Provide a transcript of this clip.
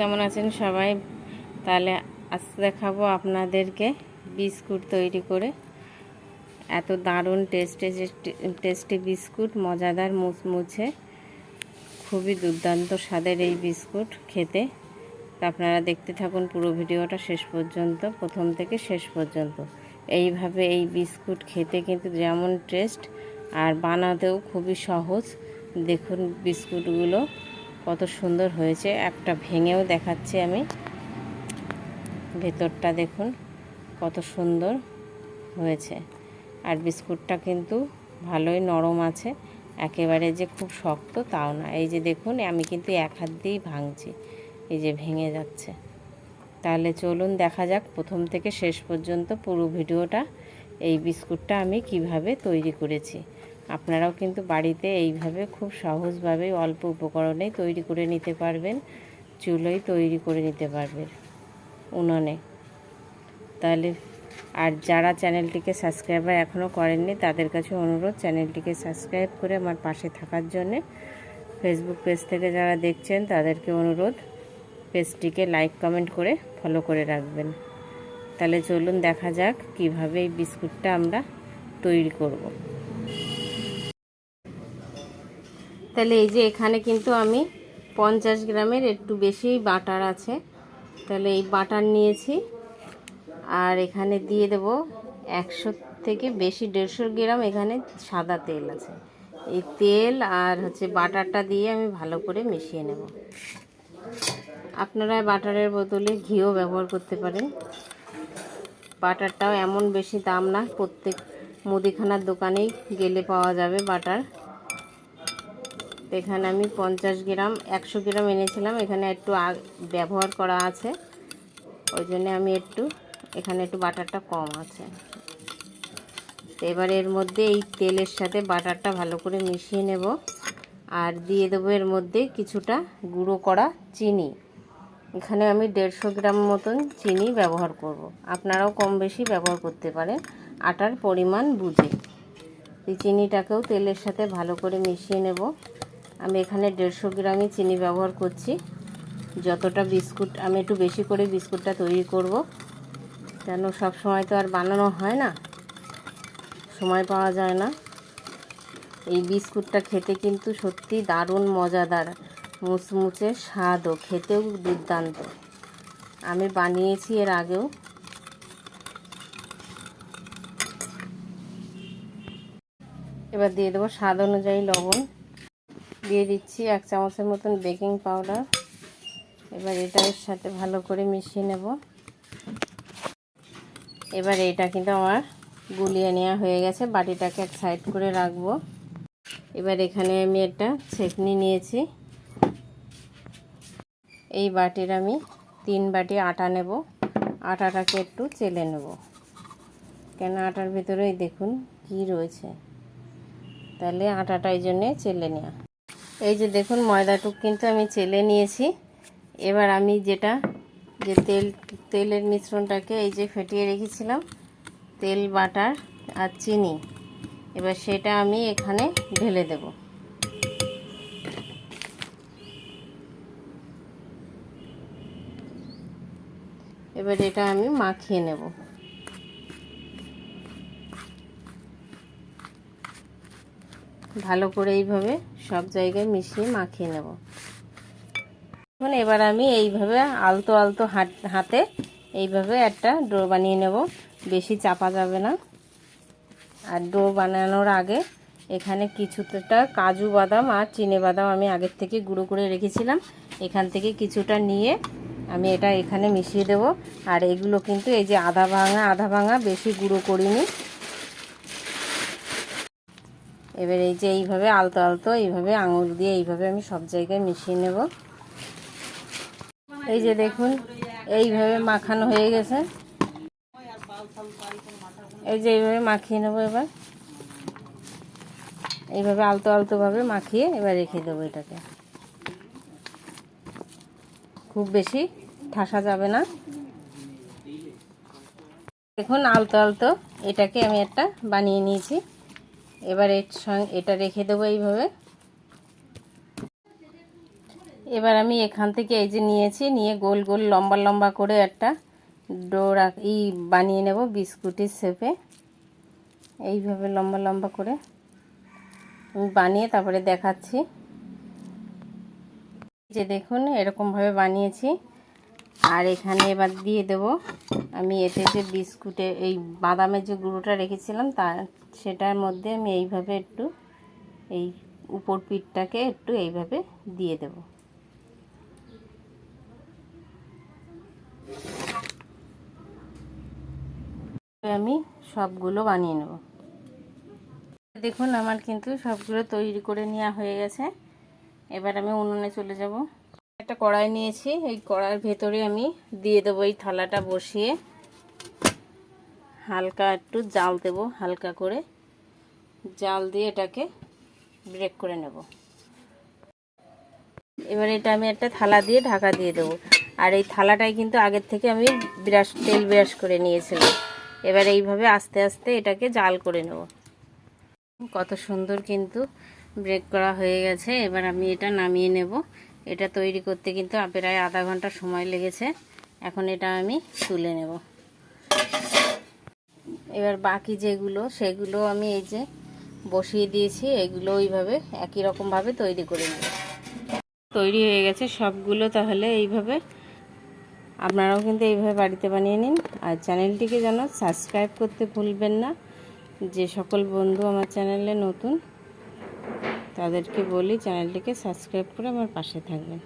কেমন আছেন সবাই? তাহলে আজ দেখাবো আপনাদেরকে বিস্কুট তৈরি করে। এত দারুণ টেস্টে টেস্টি বিস্কুট, মজাদার মুচমুচে। খুবই দুর্দান্ত স্বাদের এই বিস্কুট খেতে। আপনারা দেখতে থাকুন পুরো ভিডিওটা শেষ পর্যন্ত, প্রথম থেকে শেষ পর্যন্ত। এইভাবে এই বিস্কুট খেতে কিন্তু যেমন টেস্ট, আর বানাতেও খুবই সহজ। দেখুন বিস্কুটগুলো। কত সুন্দর হয়েছে। একটা ভেঙেও দেখাচ্ছি আমি। ভেতরটা দেখুন, কত সুন্দর হয়েছে। আর বিস্কুটটা কিন্তু ভালোই নরম আছে। একেবারে যে খুব শক্ত তাও না। এই যে দেখুন, আমি কিন্তু এক হাত দিয়েই ভাঙছি। এই যে ভেঙে যাচ্ছে। তাহলে চলুন দেখা যাক প্রথম থেকে শেষ পর্যন্ত পুরো ভিডিওটা, এই বিস্কুটটা আমি কীভাবে তৈরি করেছি। আপনারাও কিন্তু বাড়িতে এইভাবে খুব সহজভাবে অল্প উপকরণে তৈরি করে নিতে পারবেন চুলোই তৈরি করে নিতে পারবেন উনুনে। তাহলে আর যারা চ্যানেলটিকে সাবস্ক্রাইবার এখনও করেননি, তাদের কাছে অনুরোধ, চ্যানেলটিকে সাবস্ক্রাইব করে আমার পাশে থাকার জন্যে। ফেসবুক পেজ থেকে যারা দেখছেন, তাদেরকে অনুরোধ পেজটিকে লাইক কমেন্ট করে ফলো করে রাখবেন। তাহলে চলুন দেখা যাক কীভাবে এই বিস্কুটটা আমরা তৈরি করব। তাহলে এই যে এখানে কিন্তু আমি পঞ্চাশ গ্রামের একটু বেশি বাটার আছে। তাহলে এই বাটার নিয়েছি। আর এখানে দিয়ে দেব একশো থেকে বেশি দেড়শো গ্রাম এখানে সাদা তেল আছে। এই তেল আর হচ্ছে বাটারটা দিয়ে আমি ভালো করে মিশিয়ে নেব। আপনারা বাটারের বদলে ঘিও ব্যবহার করতে পারেন। বাটারটাও এমন বেশি দাম না, প্রত্যেক মুদিখানার দোকানেই গেলে পাওয়া যাবে বাটার। এখানে আমি পঞ্চাশ গ্রাম, একশো গ্রাম এনেছিলাম। এখানে একটু ব্যবহার করা আছে। ওই জন্য আমি একটু, এখানে একটু বাটারটা কম আছে। এবার এর মধ্যে এই তেলের সাথে বাটারটা ভালো করে মিশিয়ে নেব। আর দিয়ে দেবো এর মধ্যে কিছুটা গুঁড়ো করা চিনি। এখানে আমি দেড়শো গ্রাম মতন চিনি ব্যবহার করব। আপনারাও কম বেশি ব্যবহার করতে পারেন, আটার পরিমাণ বুঝে। এই চিনিটাকেও তেলের সাথে ভালো করে মিশিয়ে নেব। আমি এখানে দেড়শো গ্রামই চিনি ব্যবহার করছি। যতটা বিস্কুট, আমি একটু বেশি করে বিস্কুটটা তৈরি করব। কেন সব সময় তো আর বানানো হয় না। সময় পাওয়া যায় না। এই বিস্কুটটা খেতে কিন্তু সত্যি দারুণ মজাদার। মুচমুচে স্বাদও, খেতেও দুর্দান্ত। আমি বানিয়েছি এর আগেও। এবার দিয়ে দেবো স্বাদ অনুযায়ী লবণ। দিয়ে দিচ্ছি এক চামচের মতন বেকিং পাউডার। এবার এটা এর সাথে ভালো করে মিশিয়ে নেব। এবার এটা কিন্তু আমার গুলিয়ে নেওয়া হয়ে গেছে। বাটিটাকে এক সাইড করে রাখব। এবার এখানে আমি একটা ছেকনি নিয়েছি। এই বাটির আমি তিন বাটি আটা নেব। আটাটাকে একটু চেলে নেব। কেন আটার ভিতরেই দেখুন কি রয়েছে। তাহলে আটাটা এই জন্যে চেলে নেওয়া এই যে দেখুন, ময়দাটুক কিন্তু আমি চেলে নিয়েছি। এবার আমি যেটা, যে তেল, তেলের মিশ্রণটাকে এই যে ফেটিয়ে রেখেছিলাম, তেল, বাটার আর চিনি, এবার সেটা আমি এখানে ঢেলে দেব। এবার এটা আমি মাখিয়ে নেব। ভালো করে এইভাবে সব জায়গায় মিশিয়ে মাখিয়ে নেব। এখন এবার আমি এইভাবে আলতো আলতো হাতে এইভাবে একটা ডো বানিয়ে নেব। বেশি চাপা যাবে না। আর ডো বানানোর আগে এখানে কিছুটা কাজু বাদাম আর চিনে বাদাম আমি আগের থেকে গুঁড়ো করে রেখেছিলাম। এখান থেকে কিছুটা নিয়ে আমি এটা এখানে মিশিয়ে দেব। আর এগুলো কিন্তু এই যে আধা ভাঙা আধা ভাঙা বেশি গুঁড়ো করিনি। এবার এই যে এইভাবে আলতো আলতো, এইভাবে আঙুল দিয়ে এইভাবে আমি সব জায়গায় মিশিয়ে নেব। এই যে দেখুন, এইভাবে মাখানো হয়ে গেছে। এই যে এইভাবে মাখিয়ে নেব এবার। এইভাবে আলতো আলতোভাবে মাখিয়ে এবার রেখে দেবো এটাকে। খুব বেশি ঠাসা যাবে না। দেখুন, আলতো আলতো এটাকে আমি একটা বানিয়ে নিয়েছি। এবার এর সঙ্গে এটা রেখে দেবো এইভাবে। এবার আমি এখান থেকে এই যে নিয়েছি, নিয়ে গোল গোল লম্বা লম্বা করে একটা ডোরা ই বানিয়ে নেব বিস্কুটের শেপে। এইভাবে লম্বা লম্বা করে বানিয়ে তারপরে দেখাচ্ছি। যে দেখুন, এরকমভাবে বানিয়েছি। আর এখানে এবার দিয়ে দেব। আমি এতে যে বিস্কুটে, এই বাদামের যে গুঁড়োটা রেখেছিলাম তার সেটার মধ্যে আমি এইভাবে একটু, এই উপর পিঠটাকে একটু এইভাবে দিয়ে দেব। আমি সবগুলো বানিয়ে নেব। দেখুন, আমার কিন্তু সবগুলো তৈরি করে নেওয়া হয়ে গেছে। এবার আমি উনুনে চলে যাব। একটা কড়াই নিয়েছি, এই কড়াইয়ের ভেতরে আমি দিয়ে দেবো এই থালাটা বসিয়ে। হালকা একটু জাল দেব, হালকা করে। জাল দিয়ে এটাকে ব্রেক করে নেব। এবার এটা আমি একটা থালা দিয়ে ঢাকা দিয়ে দেবো। আর এই থালাটায় কিন্তু আগের থেকে আমি ব্রাশ, তেল ব্রাশ করে নিয়েছিলাম। এবার এইভাবে আস্তে আস্তে এটাকে জাল করে নেব। কত সুন্দর কিন্তু ব্রেক করা হয়ে গেছে। এবার আমি এটা নামিয়ে নেব। এটা তৈরি করতে কিন্তু প্রায় আধা ঘণ্টা সময় লেগেছে। এখন এটা আমি তুলে নেব। এবার বাকি যেগুলো, সেগুলো আমি এই যে বসিয়ে দিয়েছি, এগুলো ওইভাবে একই রকমভাবে তৈরি করে নেব। তৈরি হয়ে গেছে সবগুলো, তাহলে এইভাবে আপনারাও কিন্তু এইভাবে বাড়িতে বানিয়ে নিন। আর চ্যানেলটিকে যেন সাবস্ক্রাইব করতে ভুলবেন না। যে সকল বন্ধু আমার চ্যানেলে নতুন তাদেরকে বলি চ্যানেলটিকে সাবস্ক্রাইব করে আমার পাশে থাকবেন।